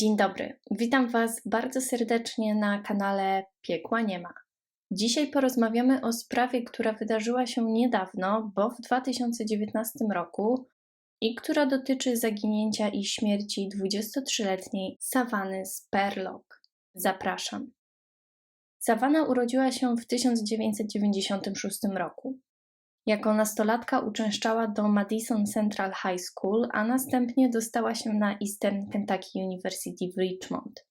Dzień dobry, witam Was bardzo serdecznie na kanale Piekła Nie ma. Dzisiaj porozmawiamy o sprawie, która wydarzyła się niedawno, bo w 2019 roku i która dotyczy zaginięcia i śmierci 23-letniej Savany Sperlock. Zapraszam. Savana urodziła się w 1996 roku. Jako nastolatka uczęszczała do Madison Central High School, a następnie dostała się na Eastern Kentucky University w Richmond.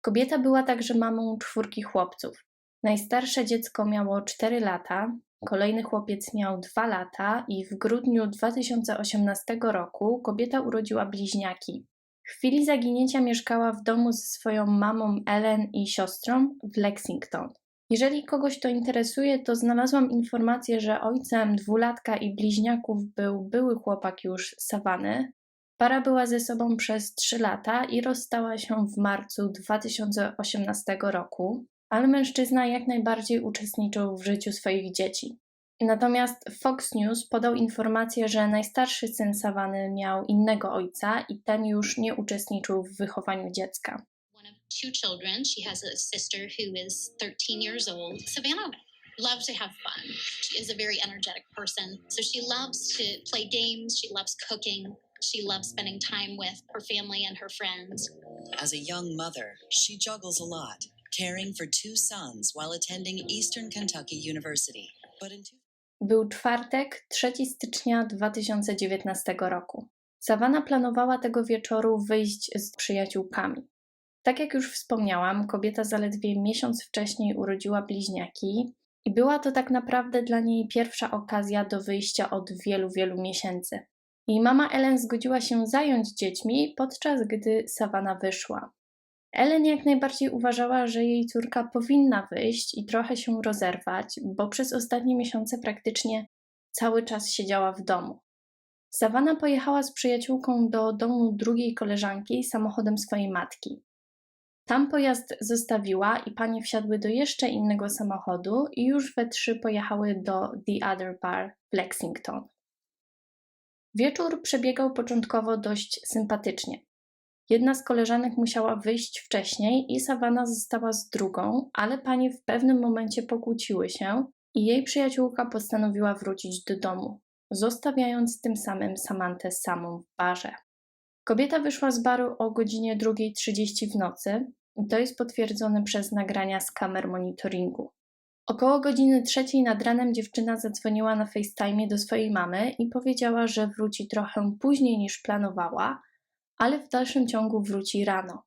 Kobieta była także mamą czwórki chłopców. Najstarsze dziecko miało 4 lata, kolejny chłopiec miał 2 lata i w grudniu 2018 roku kobieta urodziła bliźniaki. W chwili zaginięcia mieszkała w domu ze swoją mamą Ellen i siostrą w Lexington. Jeżeli kogoś to interesuje, to znalazłam informację, że ojcem dwulatka i bliźniaków był były chłopak już Savany. Para była ze sobą przez 3 lata i rozstała się w marcu 2018 roku, ale mężczyzna jak najbardziej uczestniczył w życiu swoich dzieci. Natomiast Fox News podał informację, że najstarszy syn Savany miał innego ojca i ten już nie uczestniczył w wychowaniu dziecka. Two children. She has a sister who is 13 years old. Savannah loves to have fun. She is a very energetic person. So she loves to play games, she loves cooking, she loves spending time with her family and her friends. As a young mother, she juggles a lot, caring for two sons while attending Eastern Kentucky University. But in two- Był czwartek, 3 stycznia 2019 roku. Savana planowała tego wieczoru wyjść z przyjaciółkami. Tak jak już wspomniałam, kobieta zaledwie miesiąc wcześniej urodziła bliźniaki i była to tak naprawdę dla niej pierwsza okazja do wyjścia od wielu, wielu miesięcy. Jej mama Ellen zgodziła się zająć dziećmi, podczas gdy Savana wyszła. Ellen jak najbardziej uważała, że jej córka powinna wyjść i trochę się rozerwać, bo przez ostatnie miesiące praktycznie cały czas siedziała w domu. Savana pojechała z przyjaciółką do domu drugiej koleżanki samochodem swojej matki. Tam pojazd zostawiła i panie wsiadły do jeszcze innego samochodu i już we trzy pojechały do The Other Bar w Lexington. Wieczór przebiegał początkowo dość sympatycznie. Jedna z koleżanek musiała wyjść wcześniej i Savannah została z drugą, ale panie w pewnym momencie pokłóciły się i jej przyjaciółka postanowiła wrócić do domu, zostawiając tym samym Samantę samą w barze. Kobieta wyszła z baru o godzinie 2.30 w nocy, to jest potwierdzone przez nagrania z kamer monitoringu. Około godziny trzeciej nad ranem dziewczyna zadzwoniła na FaceTime do swojej mamy i powiedziała, że wróci trochę później niż planowała, ale w dalszym ciągu wróci rano.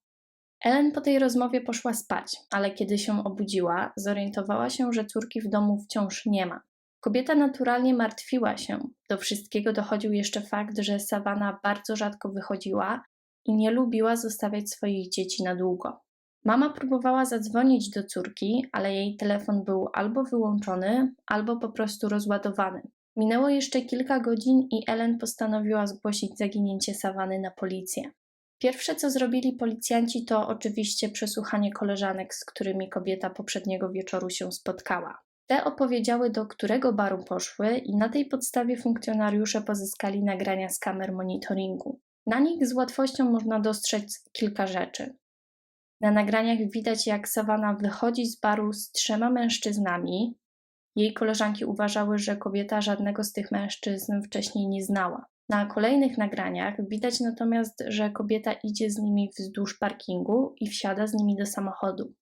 Ellen po tej rozmowie poszła spać, ale kiedy się obudziła, zorientowała się, że córki w domu wciąż nie ma. Kobieta naturalnie martwiła się. Do wszystkiego dochodził jeszcze fakt, że Savana bardzo rzadko wychodziła i nie lubiła zostawiać swoich dzieci na długo. Mama próbowała zadzwonić do córki, ale jej telefon był albo wyłączony, albo po prostu rozładowany. Minęło jeszcze kilka godzin i Ellen postanowiła zgłosić zaginięcie Savany na policję. Pierwsze co zrobili policjanci to oczywiście przesłuchanie koleżanek, z którymi kobieta poprzedniego wieczoru się spotkała. Te opowiedziały, do którego baru poszły, i na tej podstawie funkcjonariusze pozyskali nagrania z kamer monitoringu. Na nich z łatwością można dostrzec kilka rzeczy. Na nagraniach widać, jak Savana wychodzi z baru z trzema mężczyznami. Jej koleżanki uważały, że kobieta żadnego z tych mężczyzn wcześniej nie znała. Na kolejnych nagraniach widać natomiast, że kobieta idzie z nimi wzdłuż parkingu i wsiada z nimi do samochodu.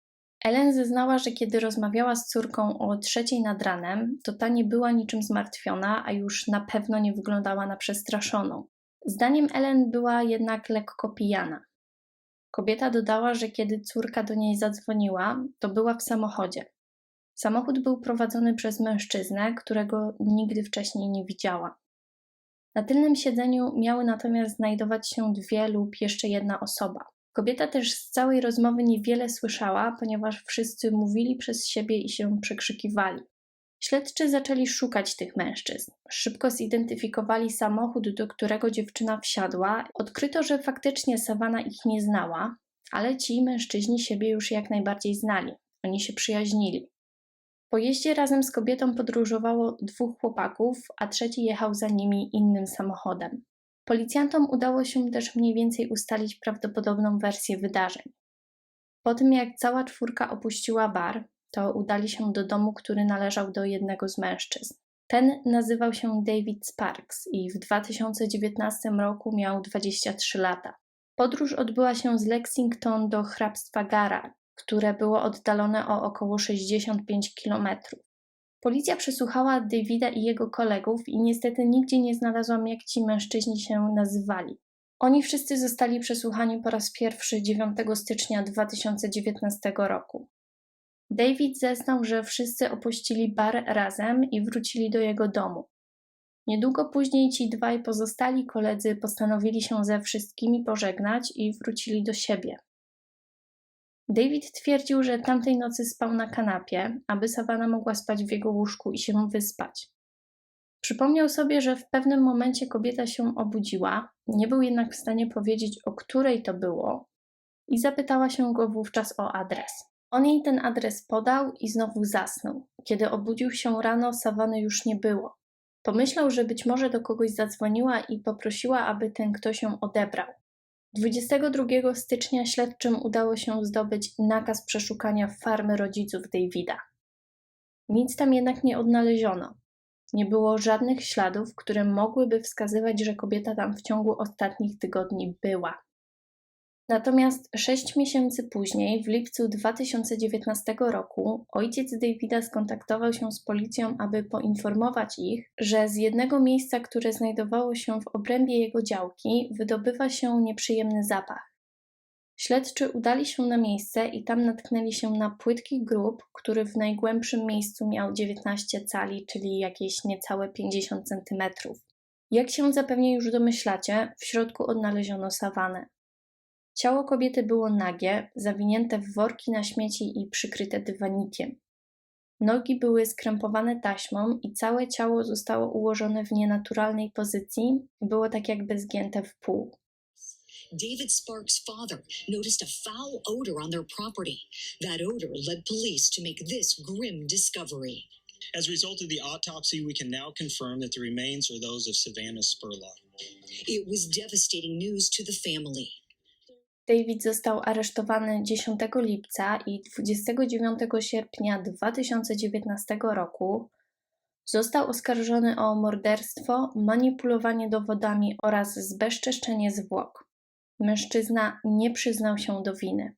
Ellen zeznała, że kiedy rozmawiała z córką o trzeciej nad ranem, to ta nie była niczym zmartwiona, a już na pewno nie wyglądała na przestraszoną. Zdaniem Ellen była jednak lekko pijana. Kobieta dodała, że kiedy córka do niej zadzwoniła, to była w samochodzie. Samochód był prowadzony przez mężczyznę, którego nigdy wcześniej nie widziała. Na tylnym siedzeniu miały natomiast znajdować się dwie lub jeszcze jedna osoba. Kobieta też z całej rozmowy niewiele słyszała, ponieważ wszyscy mówili przez siebie i się przekrzykiwali. Śledczy zaczęli szukać tych mężczyzn. Szybko zidentyfikowali samochód, do którego dziewczyna wsiadła. Odkryto, że faktycznie Savana ich nie znała, ale ci mężczyźni siebie już jak najbardziej znali. Oni się przyjaźnili. Po jeździe razem z kobietą podróżowało dwóch chłopaków, a trzeci jechał za nimi innym samochodem. Policjantom udało się też mniej więcej ustalić prawdopodobną wersję wydarzeń. Po tym jak cała czwórka opuściła bar, to udali się do domu, który należał do jednego z mężczyzn. Ten nazywał się David Sparks i w 2019 roku miał 23 lata. Podróż odbyła się z Lexington do hrabstwa Gara, które było oddalone o około 65 kilometrów. Policja przesłuchała Davida i jego kolegów i niestety nigdzie nie znalazłam, jak ci mężczyźni się nazywali. Oni wszyscy zostali przesłuchani po raz pierwszy 9 stycznia 2019 roku. David zeznał, że wszyscy opuścili bar razem i wrócili do jego domu. Niedługo później ci dwaj pozostali koledzy postanowili się ze wszystkimi pożegnać i wrócili do siebie. David twierdził, że tamtej nocy spał na kanapie, aby Savannah mogła spać w jego łóżku i się wyspać. Przypomniał sobie, że w pewnym momencie kobieta się obudziła, nie był jednak w stanie powiedzieć, o której to było, i zapytała się go wówczas o adres. On jej ten adres podał i znowu zasnął. Kiedy obudził się rano, Savany już nie było. Pomyślał, że być może do kogoś zadzwoniła i poprosiła, aby ten ktoś ją odebrał. 22 stycznia śledczym udało się zdobyć nakaz przeszukania farmy rodziców Davida. Nic tam jednak nie odnaleziono. Nie było żadnych śladów, które mogłyby wskazywać, że kobieta tam w ciągu ostatnich tygodni była. Natomiast sześć miesięcy później, w lipcu 2019 roku, ojciec Davida skontaktował się z policją, aby poinformować ich, że z jednego miejsca, które znajdowało się w obrębie jego działki, wydobywa się nieprzyjemny zapach. Śledczy udali się na miejsce i tam natknęli się na płytki grób, który w najgłębszym miejscu miał 19 cali, czyli jakieś niecałe 50 centymetrów. Jak się zapewne już domyślacie, w środku odnaleziono sawanę. Ciało kobiety było nagie, zawinięte w worki na śmieci i przykryte dywanikiem. Nogi były skrępowane taśmą i całe ciało zostało ułożone w nienaturalnej pozycji, było tak jakby zgięte w pół. David Sparks' father noticed a foul odor on their property. That odor led police to make this grim discovery. As a result of the autopsy, we can now confirm that the remains are those of Savannah Spurlock. It was devastating news to the family. David został aresztowany 10 lipca i 29 sierpnia 2019 roku został oskarżony o morderstwo, manipulowanie dowodami oraz zbezczeszczenie zwłok. Mężczyzna nie przyznał się do winy.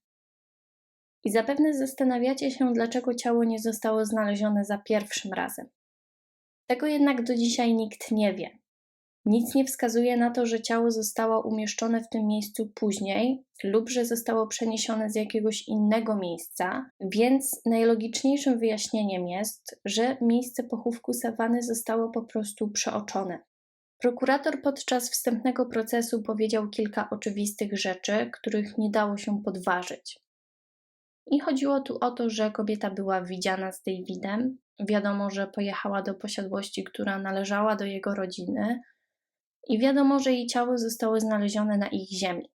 I zapewne zastanawiacie się, dlaczego ciało nie zostało znalezione za pierwszym razem. Tego jednak do dzisiaj nikt nie wie. Nic nie wskazuje na to, że ciało zostało umieszczone w tym miejscu później lub że zostało przeniesione z jakiegoś innego miejsca, więc najlogiczniejszym wyjaśnieniem jest, że miejsce pochówku Sawany zostało po prostu przeoczone. Prokurator podczas wstępnego procesu powiedział kilka oczywistych rzeczy, których nie dało się podważyć. I chodziło tu o to, że kobieta była widziana z Davidem. Wiadomo, że pojechała do posiadłości, która należała do jego rodziny, i wiadomo, że jej ciało zostało znalezione na ich ziemi.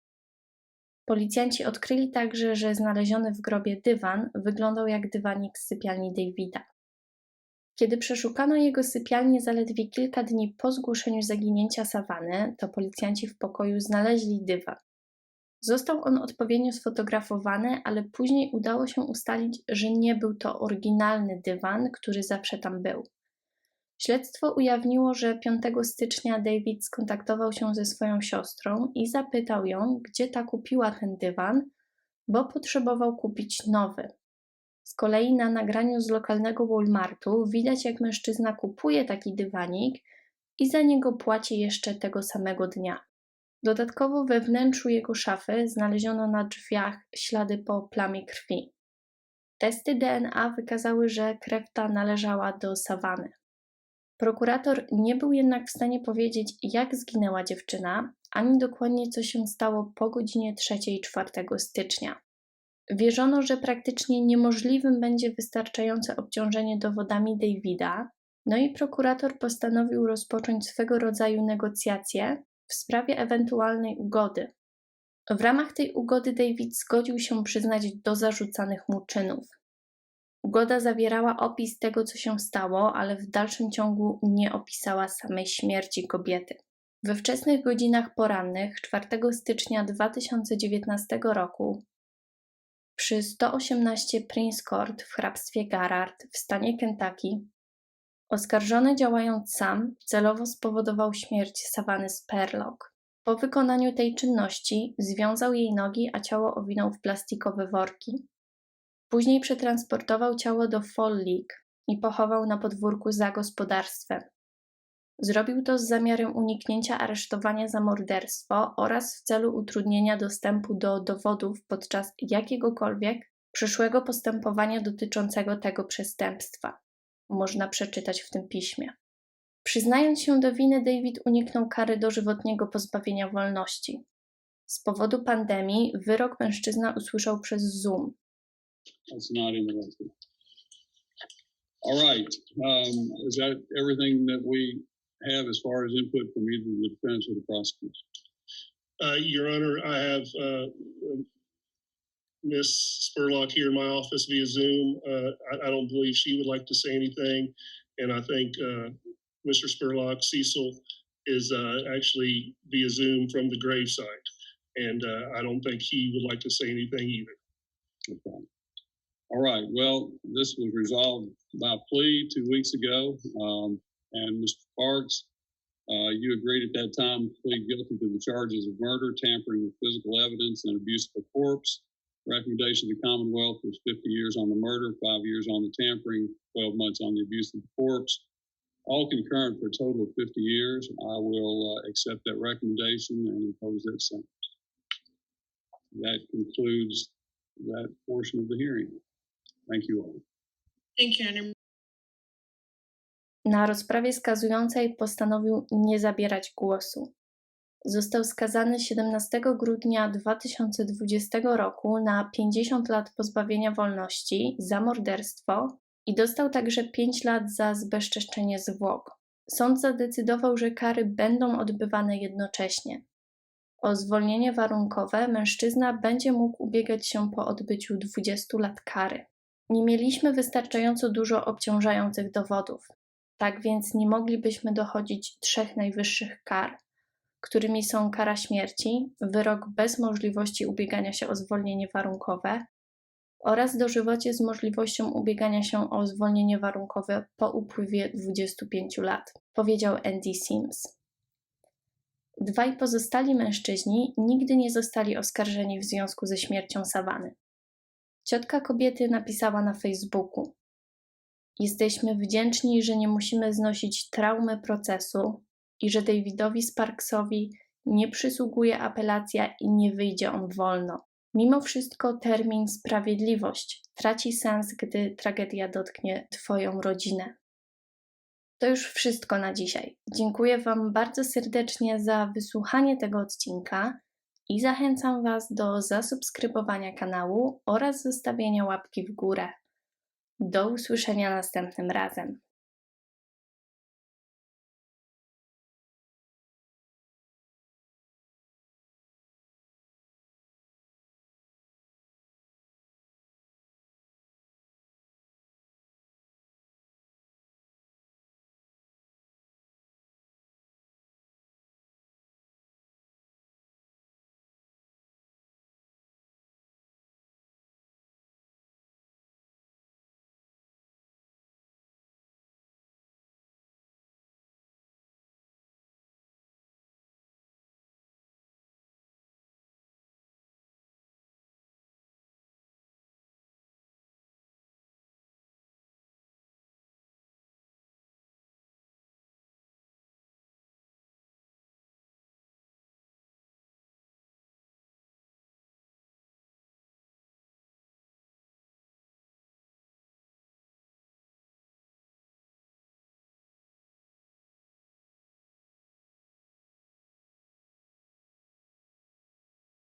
Policjanci odkryli także, że znaleziony w grobie dywan wyglądał jak dywanik z sypialni Davida. Kiedy przeszukano jego sypialnię zaledwie kilka dni po zgłoszeniu zaginięcia Savany, to policjanci w pokoju znaleźli dywan. Został on odpowiednio sfotografowany, ale później udało się ustalić, że nie był to oryginalny dywan, który zawsze tam był. Śledztwo ujawniło, że 5 stycznia David skontaktował się ze swoją siostrą i zapytał ją, gdzie ta kupiła ten dywan, bo potrzebował kupić nowy. Z kolei na nagraniu z lokalnego Walmartu widać, jak mężczyzna kupuje taki dywanik i za niego płaci jeszcze tego samego dnia. Dodatkowo we wnętrzu jego szafy znaleziono na drzwiach ślady po plamie krwi. Testy DNA wykazały, że krew ta należała do Savany. Prokurator nie był jednak w stanie powiedzieć, jak zginęła dziewczyna, ani dokładnie co się stało po godzinie 3-4 stycznia. Wierzono, że praktycznie niemożliwym będzie wystarczające obciążenie dowodami Davida, no i prokurator postanowił rozpocząć swego rodzaju negocjacje w sprawie ewentualnej ugody. W ramach tej ugody David zgodził się przyznać do zarzucanych mu czynów. Ugoda zawierała opis tego, co się stało, ale w dalszym ciągu nie opisała samej śmierci kobiety. We wczesnych godzinach porannych 4 stycznia 2019 roku przy 118 Prince Court w hrabstwie Garrard w stanie Kentucky oskarżony działając sam celowo spowodował śmierć Savany Spurlock. Po wykonaniu tej czynności związał jej nogi, a ciało owinął w plastikowe worki. Później przetransportował ciało do Lake i pochował na podwórku za gospodarstwem. Zrobił to z zamiarem uniknięcia aresztowania za morderstwo oraz w celu utrudnienia dostępu do dowodów podczas jakiegokolwiek przyszłego postępowania dotyczącego tego przestępstwa. Można przeczytać w tym piśmie. Przyznając się do winy, David uniknął kary dożywotniego pozbawienia wolności. Z powodu pandemii wyrok mężczyzna usłyszał przez Zoom. That's not in the record. All right, um, is that everything that we have as far as input from either the defense or the prosecution? Uh, Your Honor, I have, uh, Ms. Spurlock here in my office via Zoom. Uh, I, I don't believe she would like to say anything. And I think, uh, Mr. Spurlock, Cecil is, uh, actually via Zoom from the gravesite. And, uh, I don't think he would like to say anything either. Okay. All right, well, this was resolved by plea two weeks ago. Um, and Mr. Parks, uh, you agreed at that time to plead guilty to the charges of murder, tampering with physical evidence, and abuse of a corpse. Recommendation to the Commonwealth was 50 years on the murder, five years on the tampering, 12 months on the abuse of the corpse. All concurrent for a total of 50 years. I will uh, accept that recommendation and impose that sentence. That concludes that portion of the hearing. Thank you all. Thank you, Honor. Na rozprawie skazującej postanowił nie zabierać głosu. Został skazany 17 grudnia 2020 roku na 50 lat pozbawienia wolności za morderstwo i dostał także 5 lat za zbezczeszczenie zwłok. Sąd zadecydował, że kary będą odbywane jednocześnie. O zwolnienie warunkowe mężczyzna będzie mógł ubiegać się po odbyciu 20 lat kary. Nie mieliśmy wystarczająco dużo obciążających dowodów, tak więc nie moglibyśmy dochodzić trzech najwyższych kar, którymi są kara śmierci, wyrok bez możliwości ubiegania się o zwolnienie warunkowe oraz dożywocie z możliwością ubiegania się o zwolnienie warunkowe po upływie 25 lat, powiedział Andy Sims. Dwaj pozostali mężczyźni nigdy nie zostali oskarżeni w związku ze śmiercią Savany. Ciotka kobiety napisała na Facebooku: Jesteśmy wdzięczni, że nie musimy znosić traumy procesu i że Davidowi Sparksowi nie przysługuje apelacja i nie wyjdzie on wolno. Mimo wszystko termin sprawiedliwość traci sens, gdy tragedia dotknie Twoją rodzinę. To już wszystko na dzisiaj. Dziękuję Wam bardzo serdecznie za wysłuchanie tego odcinka i zachęcam Was do zasubskrybowania kanału oraz zostawienia łapki w górę. Do usłyszenia następnym razem.